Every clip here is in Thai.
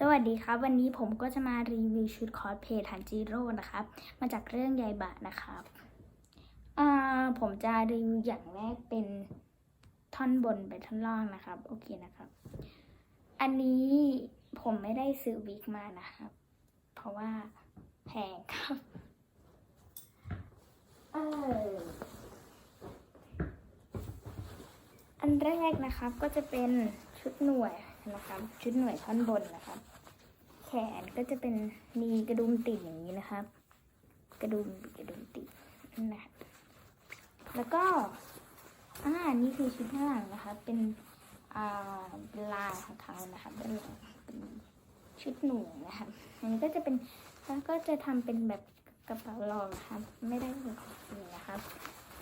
สวัสดีครับ วันนี้ผมก็จะมารีวิวชุดคอสเพลย์ทันจิโร่นะครับ มาจากเรื่องยายบะนะครับผมจะรีวิวอย่างแรกเป็นท่อนบนไปท่อนล่างนะครับ โอเคนะครับ อันนี้ผมไม่ได้ซื้อวิกมานะครับ เพราะว่าแพงครับเอออันแรกนะครับก็จะเป็นชุดหน่วย นะครับ ชุดหน่วยท่อนบนนะครับ แขนก็จะเป็นมีกระดุมติดอย่างนี้นะครับ กระดุมกระดุมติดนะครับแล้วก็อ่านี่คือชุดข้างหลังนะคะ เป็นอ่าเป็นลายของเขานะครับด้านหลังเป็นชุดหนูนะครับอันนี้ก็จะเป็นแล้วก็จะทำเป็นแบบกระเป๋ารองนะครับไม่ได้เป็นของจริงนะครับ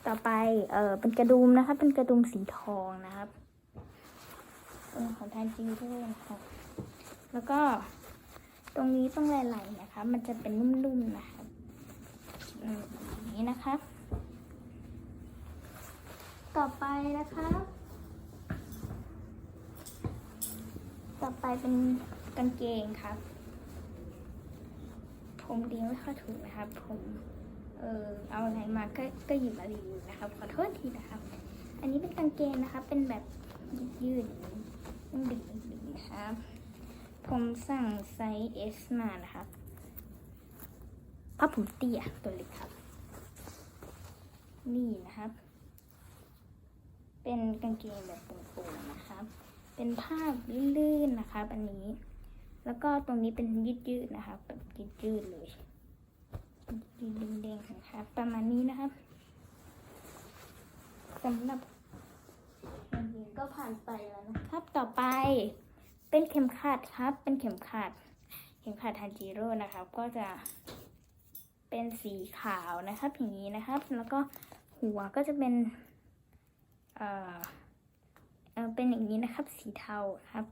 ต่อไปเออเป็นกระดุมนะคะเป็นกระดุมสีทองนะครับ เป็นของทานจีด้วยนครับแล้วก็ตรงนี้ต้องไหลๆนะคะ มันจะเป็นนุ่มๆนะครับอืมอย่างนี้นะครับต่อไปนะคะ ต่อไปเป็นกางเกงครับ ผมเรีไม่ค่อยถูกนะครับ ผม เออเอาอะไรมาก็ก็หยิบมารีวิวนะครับ ขอโทษทีนะครับ อันนี้เป็นกางเกงนะคะ เป็นแบบยืดๆอย่างนี้ ดึงดึงๆนะครับ ผมสั่งไซส์ S มานะครับเพราะผมเตี้ยตัวเล็กครับ นี่นะครับ เป็นกางเกงแบบโปร่งๆนะครับ เป็นผ้าลื่นๆนะครับอันนี้ แล้วก็ตรงนี้เป็นยืดๆนะครับแบบยืดๆเลยยืนเด้งๆนะครับ ประมาณนี้นะครับสำหรับ ก็ผ่านไปแล้วนะครับต่อไป เป็นเข็มขัดครับ เป็นเข็มขัด เข็มขัดทันจิโร่นะครับ ก็จะเป็นสีขาวนะครับอย่างนี้นะครับ แล้วก็หัวก็จะเป็นเอ่อเออเป็นอย่างนี้นะครับ สีเทาครับ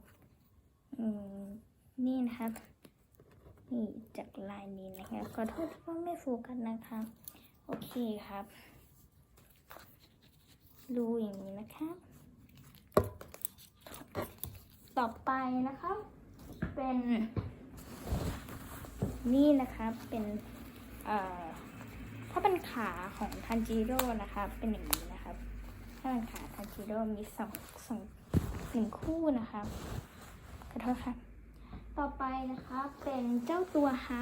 อืมนี่นะครับนี่จากลายนี้นะครับขอโทษที่ว่าไม่โฟกัสนะครับโอเคครับรูอย่างนี้นะครับ ต่อไปนะครับ เป็น นี่นะครับ เป็นเอ่อถ้าเป็นขาของทันจิโร่นะครับ เป็นอย่างนี้นะครับ ถ้าเป็นขาทันจิโร่มีสองสองหนึ่งคู่นะครับขอโทษครับต่อไปนะคะเป็นเจ้าตัวฮา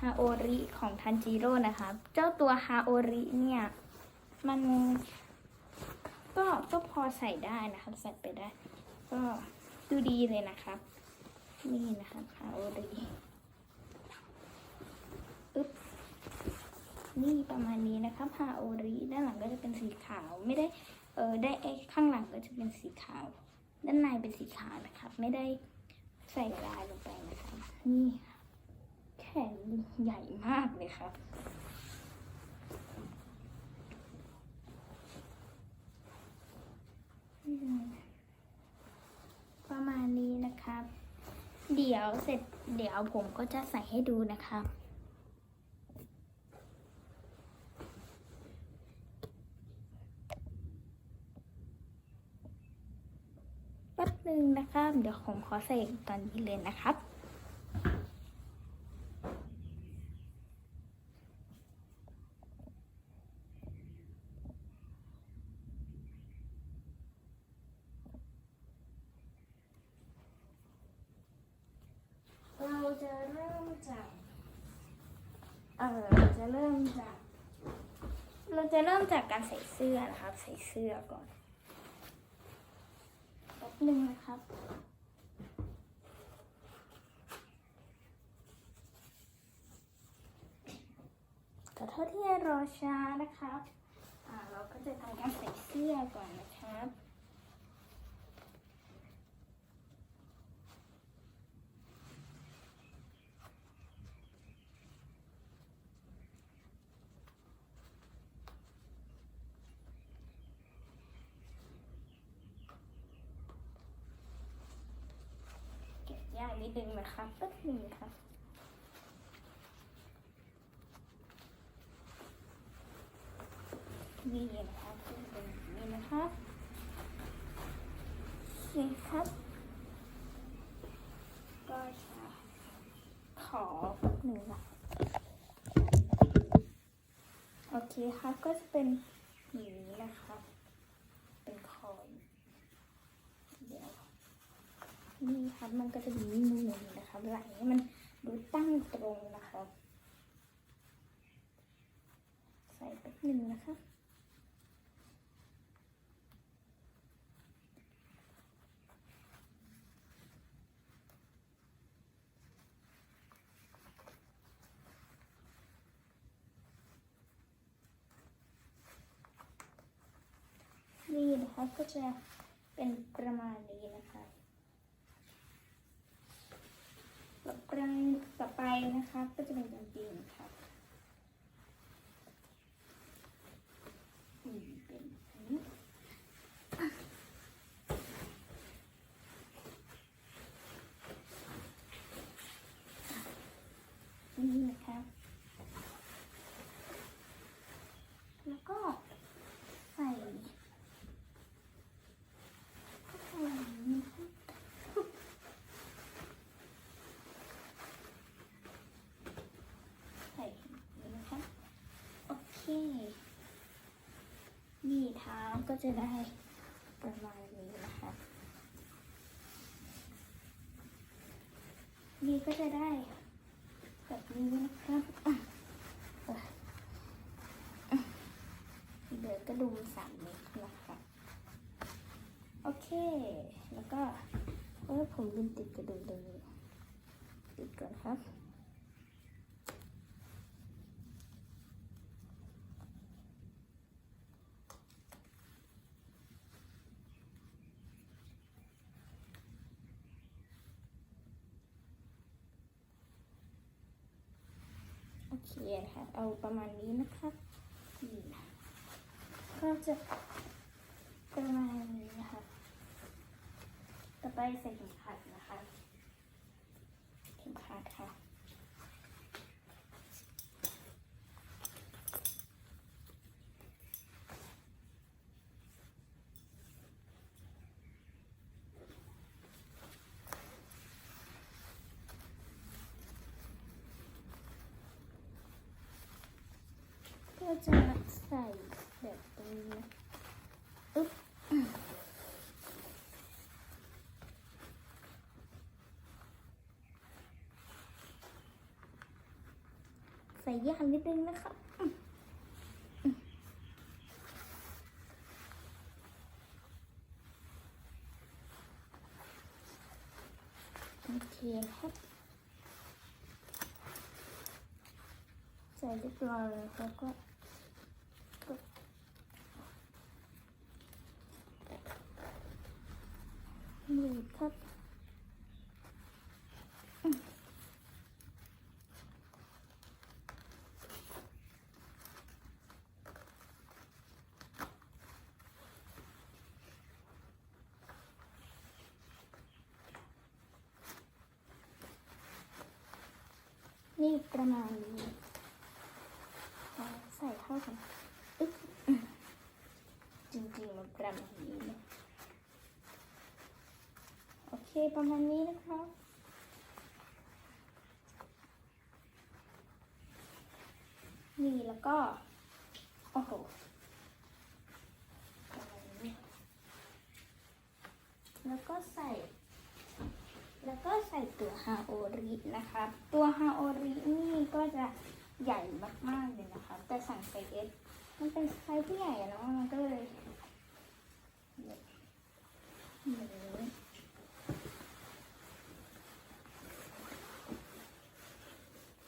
ฮาโอริของทันจิโร่นะคะเจ้าตัวฮาโอริเนี่ยมันก็ก็พอใส่ได้นะครับใส่ไปได้ ก็ดูดีเลยนะครับ นี่นะครับฮาโอริอึ๊บนี่ประมาณนี้นะครับฮาโอริด้านหลังก็จะเป็นสีขาวไม่ได้เออได้ข้างหลังก็จะเป็นสีขาว ด้านในเป็นสีขาวนะครับ ไม่ได้ใส่ลายลงไปนะคะนี่แขนใหญ่มากเลยครับอืม ประมาณนี้นะครับ เดี๋ยวเสร็จเดี๋ยวผมก็จะใส่ให้ดูนะครับแป๊บหนึ่งนะครับ เดี๋ยวผมขอใส่ตอนนี้เลยนะครับ เราจะเริ่มจาก เออเราจะเริ่มจาก เราจะเริ่มจากการใส่เสื้อนะครับ ใส่เสื้อก่อนแป๊บหนึ่งนะครับ ขอโทษที่รอช้านะครับ อ่า เราก็จะทำการใส่เสื้อก่อนนะครับ เก็บยาก นึงนะครับแป๊บหนึงครับนี่นะครับเป็นแบบนี้นะครับนี่ครับ ก็ใช้ขอหนึ่งนะโอเคครับก็จะเป็นอย่างนี้นะครับ เป็นคอยเดี๋ยว นี่ครับมันก็จะมีนูนนะครับไหลให้มันดูตั้งตรงนะครับ ใส่แป๊บหนึ่งนะครับนี่นะคะก็จะเป็นประมาณนี้นะคะ ต่อไปต่อไปนะคะ ก็จะเป็นกางเกงค่ะอืมเป็นแบบนี้นี่นะคะแล้วก็ใส่ ใส่นี้นะคะ โอเค นี่เท้า ก็จะได้ประมาณนี้นะคะ นี่ก็จะได้แบบนี้นะครับเดี๋ยวกระดุมสามเม็ดนะคะโอเค แล้วก็เออผมลืมติดกระดุมตรงนี้ติดก่อนครับ เขียนค่ะเอาประมาณนี้นะครับนี่นะก็จะประมาณนี้นะคะ ต่อไปใส่เข็มขัดนะคะ เข็มขัดค่ะ ก็ จะใส่แบบตรงนี้นะอึ๊บใส่ยากนิดนึงนะครับโอเคครับใส่เรียบร้อยแล้วก็ด นีบครับนี่ประมาณนี้ใส่เข้ากันจริงๆมันประมาณนี้ ประมาณนี้นะครับนี่แล้วก็ โอ้โหแล้วก็ใส่ แล้วก็ใส่ตัวฮาโอรินะคะ ตัวฮาโอรินี่ก็จะใหญ่มากๆเลยนะคะ แต่สั่งไซส์เอสมันเป็นไซส์ที่ใหญ่อะเนาะมันก็เลยแบบนี้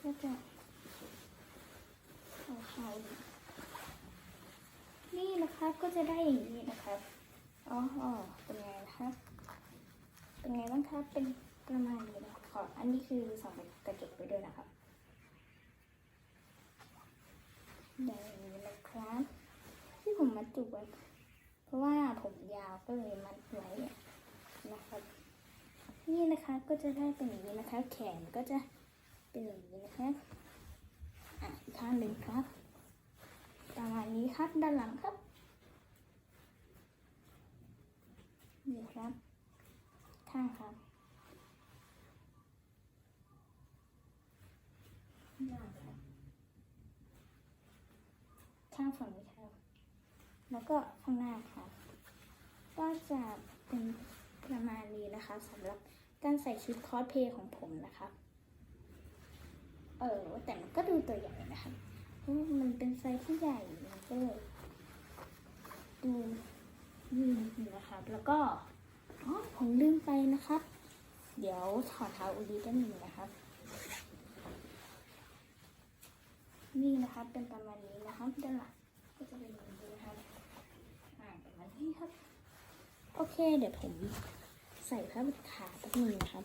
ก็จะเอาฮาโอริับก็จะได้อย่างนี้นะครับอ๋อเป็นไงนะครับเป็นไงบ้างครับเป็นประมาณนี้นะขออันนี้คือส่องกระจกไปด้วยนะครับอย่างนี้นะครับ ที่ผมมัดจุกไว้เพราะว่าผมยาวก็เลยมัดไว้นะครับ นี่นะคะก็จะได้เป็นอย่างนี้นะคะ แขนก็จะเป็นอย่างนี้นะคะอะอีกข้างหนึ่งครับ ประมาณนี้ครับด้านหลังครับ นี่ครับข้างครับข้างล่างครับข้างฝั่งนี้ครับ แล้วก็ข้างหน้าครับ ก็จะเป็นประมาณนี้นะคะสำหรับการใส่ชุดคอสเพย์ของผมนะครับเออแต่มันก็ดูตัวใหญ่นะครับเพราะมันเป็นไซส์ที่ใหญ่มันก็เลยดู นนะครับ แล้วก็อ๋อผมลืมไปนะครับ เดี๋ยวถอดเท้าอุดีกันหนึ่งนะครับ นี่นะครับเป็นประมาณนี้นะครับด้านหลังก็จะเป็นแบบนี้นะครับอ่าประมาณนี้ครับ โอเค เดี๋ยวผมใส่ผ้าปิดขาแป๊บนึงนะครับ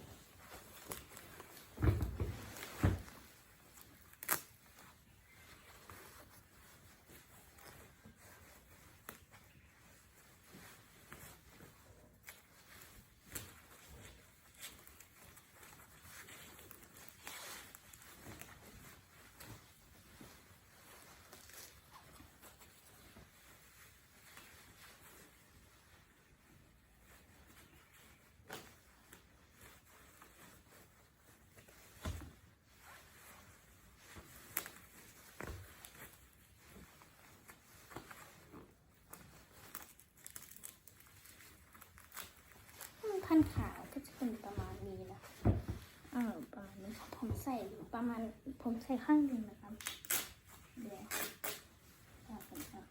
ันขาวก็จะเป็นประมาณนี้นะเออประมาณนี้ครับผมใส่ประมาณผมใส่ข้างหนึ่งนะครับเดี๋ยวเอกันครับ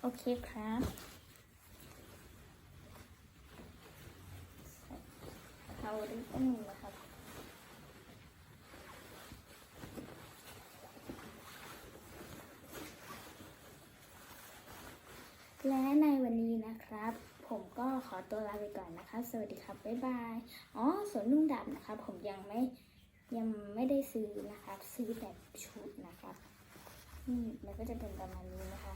โอเคครับใส่เขาริบบิ้นนะครับ และในวันนี้นะครับ ผมก็ ขอตัวลาไปก่อนนะคะ สวัสดีครับบ๊ายบาย อ๋อสวนนุ่งดำนะครับผมยังไม่ยังไม่ได้ซื้อนะครับซื้อแต่ชุดนะครับนี่มันก็จะเป็นประมาณนี้นะคะ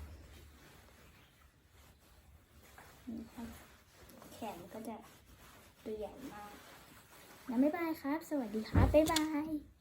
นี่ครับแขนก็จะตัวใหญ่มากนะบ๊ายบายครับ สวัสดีครับบ๊ายบาย